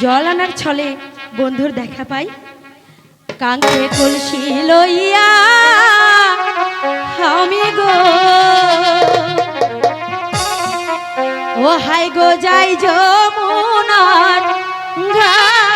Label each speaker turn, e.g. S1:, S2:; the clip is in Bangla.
S1: জল আনার ছলে বন্ধুর দেখা পাই। কাঙ্ক্ষে কলসি লইয়া আমি গো। ও হাই গো, যাই যমুনার ঘাট।